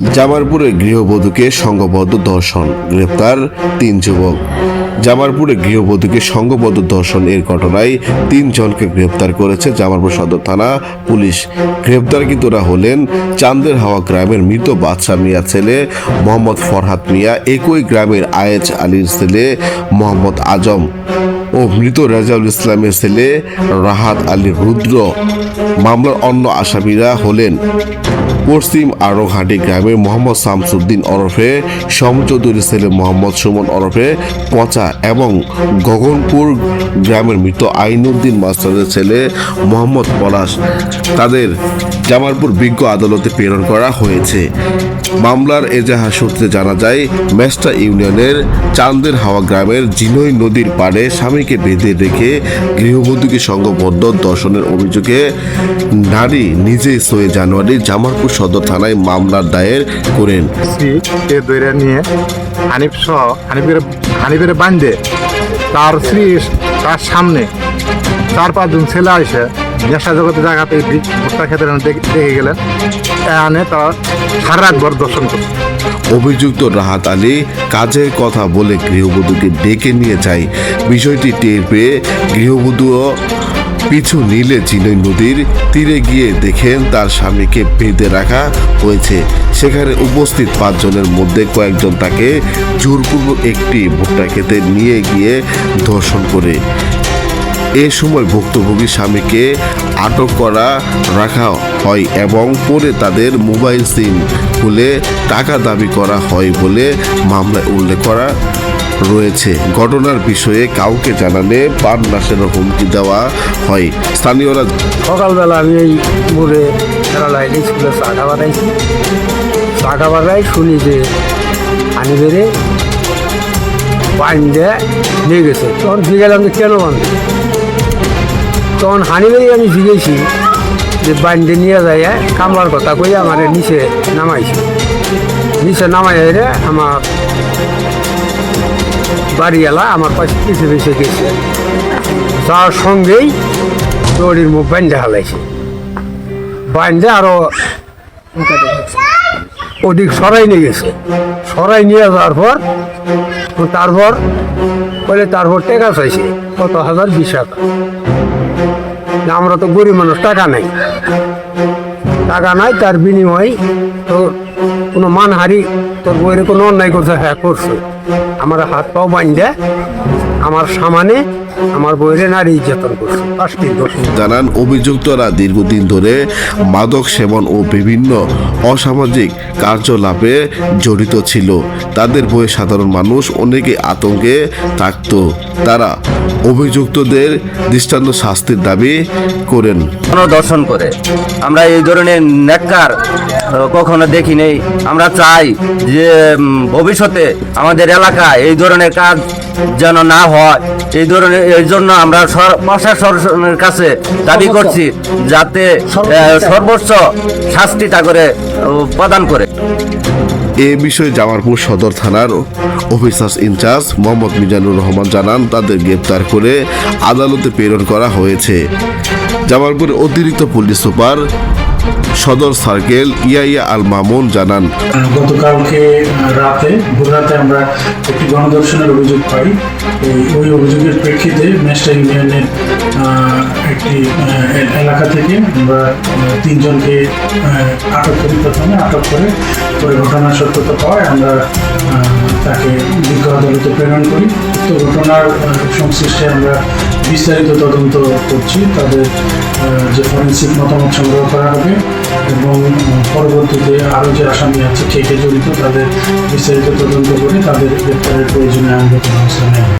জামালপুরে গৃহবধূকে সংঘবদ্ধ ধর্ষণ গ্রেপ্তার তিন যুবক। জামারপুরে গৃহবধূকে সংঘবদ্ধ ধর্ষণ এর ঘটনায় তিনজনকে গ্রেপ্তার করেছে জামারপুর সদর থানা পুলিশ। গ্রেপ্তারকৃতরা হলেন চান্দের হাওয়া গ্রামের মৃত বাদশা মিয়া ছেলে মোহাম্মদ ফরহাদ মিয়া, একই গ্রামের আয়েজ আলীর ছেলে মোহাম্মদ আজম। ও মৃত রাজাউল ইসলামের ছেলে রাহাত আলী রুদ্র। মামলার অন্য আসামিরা হলেন পশ্চিম আরোঘাটি গ্রামের মোহাম্মদ শামসুদ্দিন ওরফে সমচৌধুরী ছেলে মোহাম্মদ সুমন ওরফে, পচা এবং গগনপুর গ্রামের মৃত আইনুদ্দিন মাস্টারের ছেলে মোহাম্মদ পলাশ। তাদের জামালপুর বিজ্ঞ আদালতে প্রেরণ করা হয়েছে। মামলার এজাহার সূত্রে জানা যায় মেস্টা ইউনিয়নের চান্দের হাওয়া গ্রামের জিনই নদীর পাড়ে স্বামীকে বেঁধে রেখে গৃহবধূকে সংঘবদ্ধ দর্শনের অভিযোগে নারী নিজে সোয়ে জানুয়ারি জামালপুর সদর থানায় মামলার দায়ের করেন। দৈরা নিয়ে হানিফ সহ হানিফের হানিফের বান্ধে তার স্ত্রী তার সামনে চার পাঁচজন ছেলে আসে। নেশা জগতে জায়গাতে ভুট্টা খেতে দেখে গেলেন। এখানে তারা সারা রাতভর দর্শন করছে। অভিযুক্ত রাহাত আলী কাজের কথা বলে গৃহবধূকে ডেকে নিয়ে যায়। বিষয়টি টের পেয়ে গৃহবধূও পিছু নিলে চিনই নদীর তীরে গিয়ে দেখেন তার স্বামীকে বেঁধে রাখা হয়েছে। সেখানে উপস্থিত পাঁচজনের মধ্যে কয়েকজন তাকে জোরপূর্বক একটি ভুট্টা খেতে নিয়ে গিয়ে ধর্ষণ করে। এ সময় ভুক্তভোগী স্বামীকে আটক করা রাখা হয় এবং পরে তাদের মোবাইল সিম খুলে টাকা দাবি করা হয় বলে মামলায় উল্লেখ করা রয়েছে। ঘটনার বিষয়ে কাউকে জানালে পান নাশের হুমকি দেওয়া হয়। স্থানীয়রা সকালবেলা আমি এই মোড়ে খেলায় স্কুলে চা খাবার আইছি চা খাবার আই শুনি যে পানি বেড়ে পানি দিয়ে নিয়ে গেছে। তখন জিজ্ঞাসলাম যে কেন বান্ধে তখন হানি বেড়ে আমি জিজ্ঞেছি যে বান্ধে নিয়ে যায় কামলার কথা কই আমার নিচে নামাইছে। নিচে নামাই রে আমার বাড়িওয়ালা আমার পাশে পিছিয়ে পিছিয়ে গেছে। যার সঙ্গেই দড়ির মুখ বান্ধে হালাইছে। বান্ধে আরও ওদিক সরাই নিয়ে গেছে। সরাই নিয়ে যাওয়ার পর তারপর বলে তারপর টেকা চাইছে কত হাজার বিশ না, আমরা তো গরিব মানুষ, টাকা নেই। টাকা নাই, তার বিনিময়ে তো কোনো মানহারি তোর বইয়ের কোনো অন্যায় করছে হ্যাঁ করছে। আমার হাত পাও বান্ধে আমার সামানে আমার বইয়ের নারী নির্যাতন করছে। পাঁচটি দোষ? জানান অভিযুক্তরা দীর্ঘদিন ধরে মাদক সেবন ও বিভিন্ন অসামাজিক কার্যকলাপে জড়িত ছিল। তাদের বয়ে সাধারণ মানুষ অনেকে আতঙ্কে থাকত। তারা অভিযুক্তদের দৃষ্টান্ত শাস্তির দাবি করেন। দর্শন করে। আমরা এই ধরনের নেককার কখনো দেখি নেই আমরা চাই যে ভবিষ্যতে আমাদের এলাকায় এই ধরনের কাজ যেন না হয়। এই ধরনের এই জন্য আমরা প্রশাসনের কাছে দাবি করছি যাতে সর্বোচ্চ। শাস্তিটা করে প্রদান করে। এ বিষয়ে জামালপুর সদর থানার officer in charge Mohammad Mizanur Rahman জানান তাদের গ্রেপ্তার করে আদালতে প্রেরণ করা হয়েছে। জামালপুরের অতিরিক্ত পুলিশ সুপার সদর সার্কেল ইয়াইয়া আল মামুন জানান। গতকালকে রাতে ভোর রাতে আমরা একটি গণদর্শনের অভিযোগ পাই। ওই অভিযোগের প্রেক্ষিতে মেস্টা ইউনিয়নের একটি এলাকা থেকে আমরা তিনজনকে আটক করি প্রথমে। আটক করে ওই ঘটনার সত্যতা পাওয়ায় আমরা তাকে বিজ্ঞ আদালতে প্রেরণ করি। তো ঘটনার সংশ্লিষ্টে আমরা বিস্তারিত তদন্ত করছি, তাদের যে ফরেন্সিক মতামত সংগ্রহ করা হবে এবং পরবর্তীতে আরও যে আসামি আছে, কে কে জড়িত, তাদের বিস্তারিত তদন্ত করে তাদের গ্রেপ্তারের প্রয়োজনে আইনগত ব্যবস্থা নেওয়া।